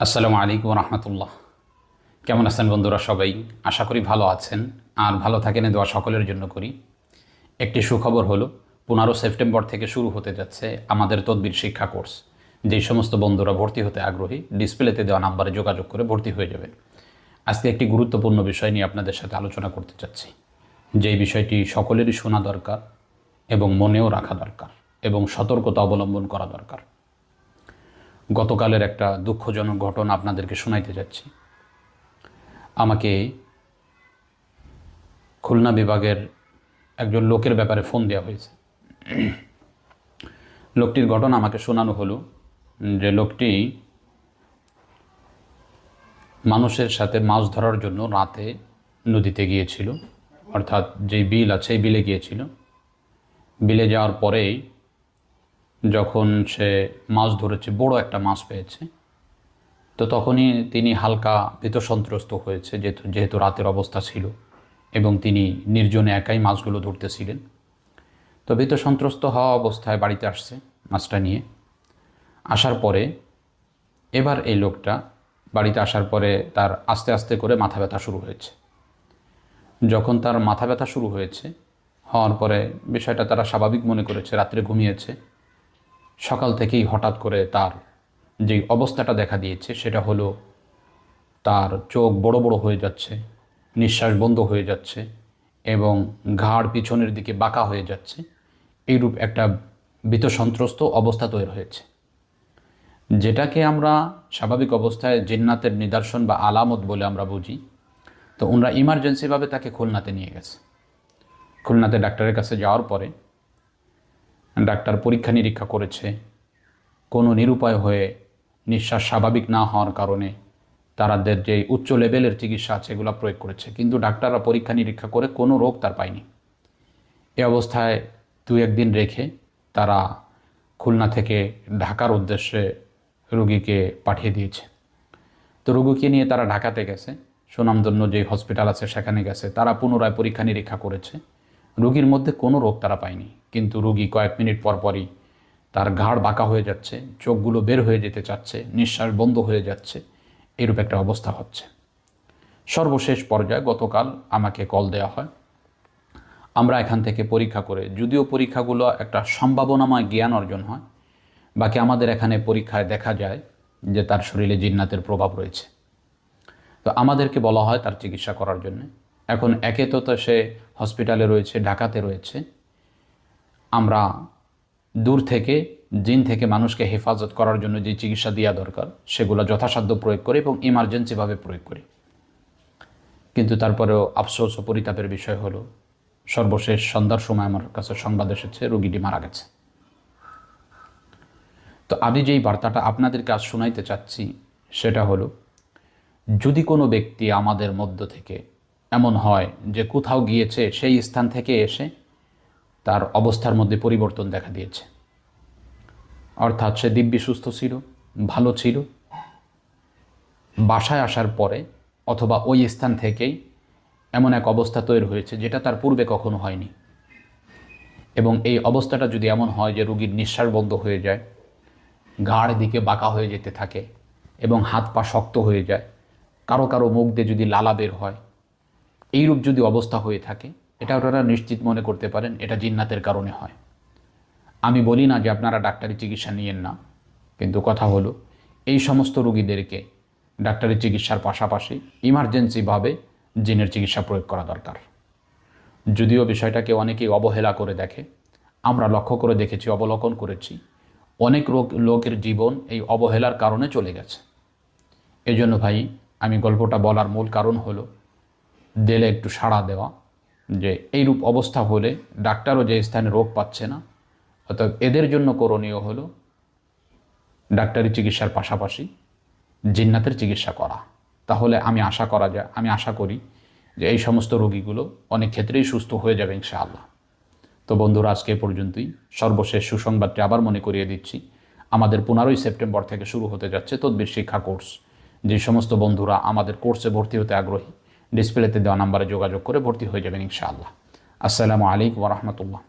আসসালামু আলাইকুম রহমতুল্লাহ। কেমন আছেন বন্ধুরা সবাই? আশা করি ভালো আছেন। আর ভালো থাকেন দোয়া সকলের জন্য করি। একটি সুখবর হলো, পনেরো সেপ্টেম্বর থেকে শুরু হতে যাচ্ছে আমাদের তদবির শিক্ষা কোর্স। যেই সমস্ত বন্ধুরা ভর্তি হতে আগ্রহী, ডিসপ্লেতে দেওয়া নাম্বারে যোগাযোগ করে ভর্তি হয়ে যাবেন। আজকে একটি গুরুত্বপূর্ণ বিষয় নিয়ে আপনাদের সাথে আলোচনা করতে চাচ্ছি। যেই বিষয়টি সকলেরই শোনা দরকার এবং মনেও রাখা দরকার এবং সতর্কতা অবলম্বন করা দরকার। গতকালের একটা দুঃখজনক ঘটনা আপনাদেরকে শোনাইতে যাচ্ছি। আমাকে খুলনা বিভাগের একজন লোকের ব্যাপারে ফোন দেওয়া হয়েছে। লোকটির ঘটনা আমাকে শোনানো হলো যে লোকটি মানুষের সাথে মাছ ধরার জন্য রাতে নদীতে গিয়েছিল, অর্থাৎ যেই বিল আছে বিলে গিয়েছিল। বিলে যাওয়ার পরেই যখন সে মাছ ধরেছে, বড় একটা মাছ পেয়েছে, তো তখনই তিনি হালকা ভীত সন্ত্রস্ত হয়েছে, যেহেতু যেহেতু রাতের অবস্থা ছিল এবং তিনি নির্জনে একাই মাছগুলো ধরতেছিলেন। তো ভীত সন্ত্রস্ত হওয়া অবস্থায় বাড়িতে আসছে মাছটা নিয়ে। আসার পরে এবার এই লোকটা বাড়িতে আসার পরে তার আস্তে আস্তে করে মাথা ব্যথা শুরু হয়েছে। যখন তার মাথা ব্যথা শুরু হয়েছে, হওয়ার পরে বিষয়টা তারা স্বাভাবিক মনে করেছে, রাত্রে ঘুমিয়েছে। সকাল থেকেই হঠাৎ করে তার যে অবস্থাটা দেখা দিয়েছে, সেটা হলো তার চোখ বড় বড় হয়ে যাচ্ছে, নিঃশ্বাস বন্ধ হয়ে যাচ্ছে এবং ঘাড় পিছনের দিকে বাঁকা হয়ে যাচ্ছে। এইরূপ একটা ভীত সন্ত্রস্ত অবস্থা তৈরি হয়েছে, যেটাকে আমরা স্বাভাবিক অবস্থায় জিন্নাতের নিদর্শন বা আলামত বলে আমরা বুঝি। তো ওনারা ইমার্জেন্সিভাবে তাকে খুলনাতে নিয়ে গেছে। খুলনাতে ডাক্তারের কাছে যাওয়ার পরে ডাক্তার পরীক্ষা নিরীক্ষা করেছে। কোনো নিরুপায় হয়ে নিঃশ্বাস স্বাভাবিক না হওয়ার কারণে তারাদের যে উচ্চ লেভেলের চিকিৎসা আছে, এগুলো প্রয়োগ করেছে। কিন্তু ডাক্তাররা পরীক্ষা নিরীক্ষা করে কোনো রোগ তার পায়নি। এ অবস্থায় দু একদিন রেখে তারা খুলনা থেকে ঢাকার উদ্দেশ্যে রুগীকে পাঠিয়ে দিয়েছে। তো রুগীকে নিয়ে তারা ঢাকাতে গেছে। সুনামধন্য যে হসপিটাল আছে, সেখানে গেছে। তারা পুনরায় পরীক্ষা নিরীক্ষা করেছে। রুগীর মধ্যে কোনো রোগ তারা পায়নি। কিন্তু রুগী কয়েক মিনিট পর পরই তার ঘাড় বাঁকা হয়ে যাচ্ছে, চোখগুলো বের হয়ে যেতে চাচ্ছে, নিঃশ্বাস বন্ধ হয়ে যাচ্ছে, এরূপ একটা অবস্থা হচ্ছে। সর্বশেষ পর্যায়ে গতকাল আমাকে কল দেওয়া হয়। আমরা এখান থেকে পরীক্ষা করে, যদিও পরীক্ষাগুলো একটা সম্ভাবনাময় জ্ঞান অর্জন হয়, বাকি আমাদের এখানে পরীক্ষায় দেখা যায় যে তার শরীরে জিন্নাতের প্রভাব রয়েছে। তো আমাদেরকে বলা হয় তার চিকিৎসা করার জন্য। এখন একে তো সে হসপিটালে রয়েছে, ঢাকাতে রয়েছে। আমরা দূর থেকে, জিন থেকে মানুষকে হেফাজত করার জন্য যে চিকিৎসা দেওয়া দরকার, সেগুলো যথাসাধ্য প্রয়োগ করে এবং ইমার্জেন্সিভাবে প্রয়োগ করি। কিন্তু তারপরেও আফসোস ও পরিতাপের বিষয় হলো, সর্বশেষ সন্ধ্যার সময় আমার কাছে সংবাদ এসেছে, রোগীটি মারা গেছে। তো আমি যেই বার্তাটা আপনাদেরকে আজ শোনাইতে চাচ্ছি, সেটা হলো, যদি কোনো ব্যক্তি আমাদের মধ্য থেকে এমন হয় যে কোথাও গিয়েছে, সেই স্থান থেকে এসে তার অবস্থার মধ্যে পরিবর্তন দেখা দিয়েছে। অর্থাৎ সে দিব্যি সুস্থ ছিল, ভালো ছিল। বাসায় আসার পরে অথবা ওই স্থান থেকেই এমন এক অবস্থা তৈরি হয়েছে যেটা তার পূর্বে কখনো হয়নি। এবং এই অবস্থাটা যদি এমন হয় যে রুগীর নিঃশ্বাস বন্ধ হয়ে যায় ঘাড় দিকে বাঁকা হয়ে যেতে থাকে এবং হাত পা শক্ত হয়ে যায়, কারও কারও মুখ দিয়ে যদি লালা বের হয় এইরূপ যদি অবস্থা হয়ে থাকে, এটা ওনারা নিশ্চিত মনে করতে পারেন, এটা জিন্নাতের কারণে হয়। আমি বলি না যে আপনারা ডাক্তারি চিকিৎসা নিয়েন না, কিন্তু কথা হলো, এই সমস্ত রুগীদেরকে ডাক্তারি চিকিৎসার পাশাপাশি ইমার্জেন্সিভাবে জিনের চিকিৎসা প্রয়োগ করা দরকার। যদিও বিষয়টাকে অনেকেই অবহেলা করে দেখে, আমরা লক্ষ্য করে দেখেছি, অবলোকন করেছি, অনেক রোগ, লোকের জীবন এই অবহেলার কারণে চলে গেছে। এজন্য ভাই, আমি গল্পটা বলার মূল কারণ হলো দেলে একটু সাড়া দেওয়া, যে এইরূপ অবস্থা হলে ডাক্তারও যে স্থানে রোগ পাচ্ছে না অর্থাৎ এদের জন্য করণীয় হলো ডাক্তারি চিকিৎসার পাশাপাশি জিন্নাতের চিকিৎসা করা। তাহলে আমি আশা করা যায়, আমি আশা করি যে এই সমস্ত রোগীগুলো অনেক ক্ষেত্রেই সুস্থ হয়ে যাবে ইনশাআল্লাহ। তো বন্ধুরা, আজকে পর্যন্তই। সর্বশেষ সুসংবাদটি আবার মনে করিয়ে দিচ্ছি। আমাদের পনেরোই সেপ্টেম্বর থেকে শুরু হতে যাচ্ছে তদ্বির শিক্ষা কোর্স। যে সমস্ত বন্ধুরা আমাদের কোর্সে ভর্তি হতে আগ্রহী ডিসপ্লেতে দেওয়া নাম্বারে যোগাযোগ করে ভর্তি হয়ে যাবেন ইনশাআল্লাহ। আসসালামু আলাইকুম রহমতুল্লাহ।